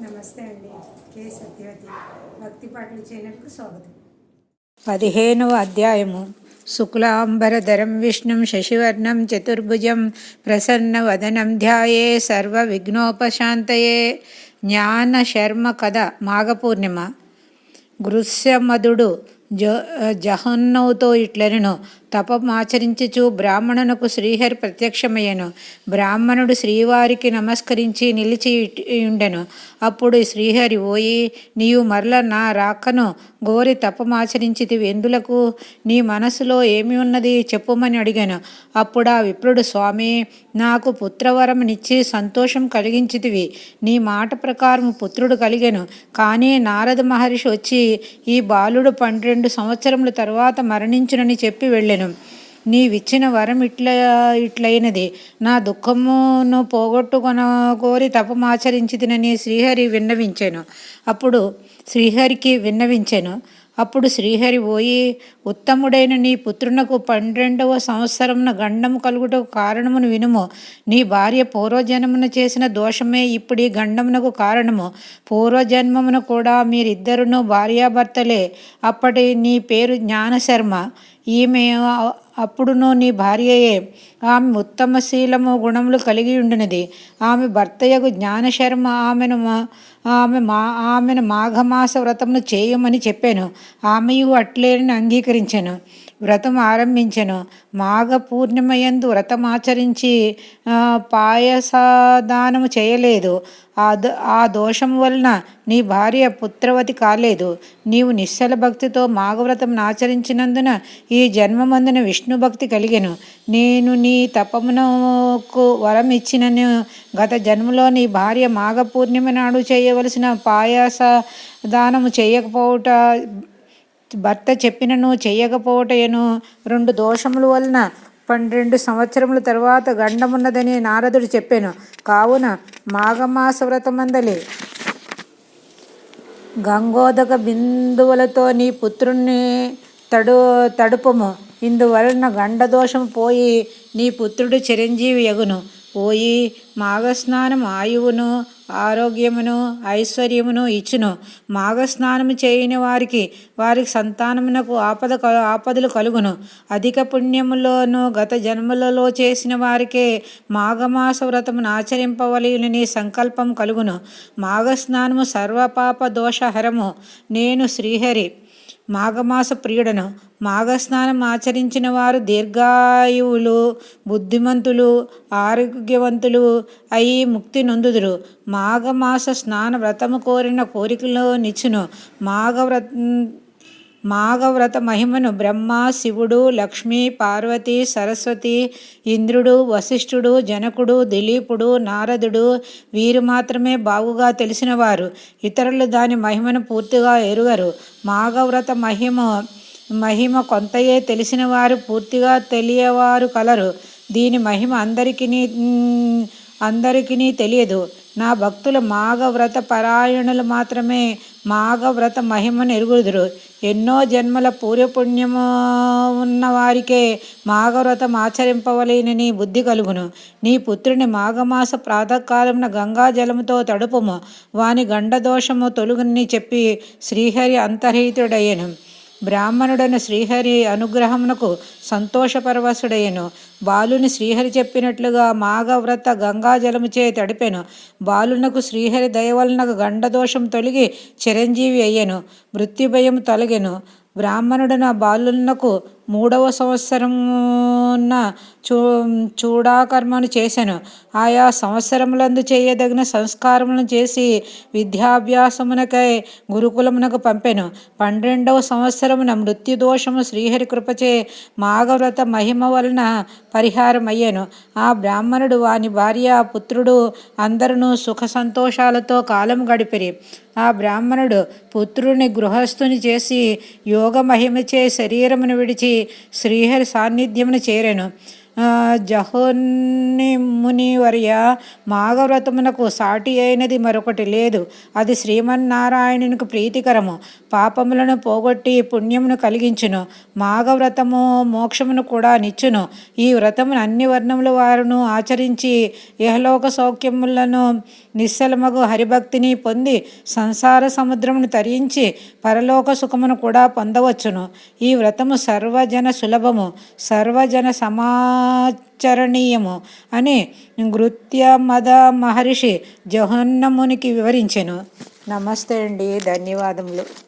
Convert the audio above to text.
నమస్తే అండి. కే సత్యవతి. భక్తి పాటలు ఛానల్కు స్వాగతం. పదిహేనవ అధ్యాయము. శుక్లాంబరధరం విష్ణుం శశివర్ణం చతుర్భుజం ప్రసన్నవదనం ధ్యాయే సర్వ విఘ్నోపశాంతయే జ్ఞాన శర్మ కథ మాఘపూర్ణిమ. గృశ్యమధుడు జ జహన్నవుతో ఇట్లనెను. తపమాచరించుచు బ్రాహ్మణునకు శ్రీహరి ప్రత్యక్షమయ్యను. బ్రాహ్మణుడు శ్రీవారికి నమస్కరించి నిలిచి ఉండెను. అప్పుడు శ్రీహరి ఓయి నీవు మరల నా రాకను గోరి తపమాచరించితి ఎందులకు? నీ మనసులో ఏమి ఉన్నది చెప్పుమని అడిగాను. అప్పుడు ఆ విప్రుడు స్వామి నాకు పుత్రవరమునిచ్చి సంతోషం కలిగించితివి. నీ మాట ప్రకారం పుత్రుడు కలిగాను. కానీ నారద మహర్షి వచ్చి ఈ బాలుడు పండు రెండు సంవత్సరముల తరువాత మరణించునని చెప్పి వెళ్ళాను. నీవిచ్చిన వరం ఇట్ల ఇట్లయినది. నా దుఃఖమును పోగొట్టుకొన కోరి తపమాచరించితినని శ్రీహరి విన్నవించాను. అప్పుడు శ్రీహరికి విన్నవించాను. అప్పుడు శ్రీహరి పోయి ఉత్తముడైన నీ పుత్రునకు పన్నెండవ సంవత్సరమున గండము కలుగుటకు కారణమును వినుము. నీ భార్య పూర్వజన్మన చేసిన దోషమే ఇప్పుడు ఈ గండమునకు కారణము. పూర్వజన్మమున కూడా మీరిద్దరును భార్యాభర్తలే. అప్పటి నీ పేరు జ్ఞానశర్మ. ఈమె అప్పుడును నీ భార్యయే. ఆమె ఉత్తమశీలము గుణములు కలిగి ఉండినది. ఆమె భర్తయ్యకు జ్ఞానశర్మ ఆమెను ఆమె మా ఆమెను మాఘమాస వ్రతమును చేయమని చెప్పాను. ఆమెయు అట్లేనని అంగీకరించాను. వ్రతం ఆరంభించెను. మాఘ పూర్ణిమయందు వ్రతం ఆచరించి పాయసదానము చేయలేదు. ఆ ఆ దోషం వలన నీ భార్య పుత్రవతి కాలేదు. నీవు నిశ్చల భక్తితో మాఘవ్రతం ఆచరించినందున ఈ జన్మమందున విష్ణు భక్తి కలిగెను. నేను నీ తపమునకు వరం ఇచ్చినను. గత జన్మలో నీ భార్య మాఘ పూర్ణిమ నాడు చేయవలసిన పాయాస దానము చేయకపోవట భర్త చెప్పినను చేయకపోవటయను రెండు దోషముల వలన పన్నెండు సంవత్సరముల తర్వాత గండమున్నదని నారదుడు చెప్పాను. కావున మాఘమాస వ్రతమందలి గంగోదక బిందువులతో నీ పుత్రుణ్ణి తడు తడుపము. ఇందువలన గండదోషం పోయి నీ పుత్రుడు చిరంజీవి యగును పోయి మాఘస్నానం ఆయువును ఆరోగ్యమును ఐశ్వర్యమును ఇచ్చును. మాఘస్నానము చేయని వారికి వారికి సంతానమునకు ఆపద ఆపదలు కలుగును. అధిక పుణ్యములోను గత జన్మలలో చేసిన వారికే మాఘమాస వ్రతమును ఆచరింపవలయునని సంకల్పం కలుగును. మాఘస్నానము సర్వపాప దోషహరము. నేను శ్రీహరి. మాఘమాస ప్రియుడను మాఘస్నానం ఆచరించిన వారు దీర్ఘాయువులు బుద్ధిమంతులు ఆరోగ్యవంతులు అయి ముక్తి నొందుదురు. మాఘమాస స్నాన వ్రతము కోరిన కోరికలో నిచ్చును. మాఘవ్రత మాఘవ్రత మహిమను బ్రహ్మ శివుడు లక్ష్మి పార్వతి సరస్వతి ఇంద్రుడు వశిష్ఠుడు జనకుడు దిలీపుడు నారదుడు వీరు మాత్రమే బాగుగా తెలిసినవారు. ఇతరులు దాని మహిమను పూర్తిగా ఎరుగరు. మాఘవ్రత మహిమ మహిమ కొంతయే తెలిసిన వారు పూర్తిగా తెలియవారు కలరు. దీని మహిమ అందరికీ అందరికీ తెలియదు. నా భక్తులు మాఘవ్రత పరాయణులు మాత్రమే మాఘవ్రత మహిమను ఎరుగుదురు. ఎన్నో జన్మల పూర్వపుణ్యము ఉన్నవారికే మాఘవ్రతం ఆచరింపవలేనని బుద్ధి కలుగును. నీ పుత్రుని మాఘమాస ప్రాతకాలమున గంగా జలముతో తడుపుము. వాని గండదోషము తొలుగుని చెప్పి శ్రీహరి అంతర్హితుడయ్యను. బ్రాహ్మణుడను శ్రీహరి అనుగ్రహమునకు సంతోషపరవశుడయ్యను. బాలుని శ్రీహరి చెప్పినట్లుగా మాఘవ్రత గంగాజలముచే తడిపెను. బాలునకు శ్రీహరి దయవలనకు గండదోషం తొలగి చిరంజీవి అయ్యెను. మృత్యుభయం తొలగెను. బ్రాహ్మణుడు బాలునకు మూడవ సంవత్సరమున చూ చూడాకర్మను చేశాను ఆయా సంవత్సరములందు చేయదగిన సంస్కారములను చేసి విద్యాభ్యాసమునకై గురుకులమునకు పంపెను. పన్నెండవ సంవత్సరమున మృత్యుదోషము శ్రీహరి కృపచే మాఘవ్రత మహిమ వలన పరిహారం అయ్యాను ఆ బ్రాహ్మణుడు వాని భార్య పుత్రుడు అందరూ సుఖ సంతోషాలతో కాలం గడిపిరి. ఆ బ్రాహ్మణుడు పుత్రుని గృహస్థుని చేసి యోగ మహిమచే శరీరమును విడిచి శ్రీహరి సాన్నిధ్యమును చేరెను. జహోన్ని మునివర్య మాఘవ్రతమునకు సాటి అయినది మరొకటి లేదు. అది శ్రీమన్నారాయణునికి ప్రీతికరము. పాపములను పోగొట్టి పుణ్యమును కలిగించును. మాఘవ్రతము మోక్షమును కూడా నిచ్చును. ఈ వ్రతమును అన్ని వర్ణముల వారును ఆచరించి ఇహలోక సౌఖ్యములను నిశ్చలమగు హరిభక్తిని పొంది సంసార సముద్రమును తరించి పరలోక సుఖమును కూడా పొందవచ్చును. ఈ వ్రతము సర్వజన సులభము. సర్వజన సమా చరణీయము అని నృత్య మద మహర్షి జహన్నమునికి వివరించెను. నమస్తే అండి ధన్యవాదములు.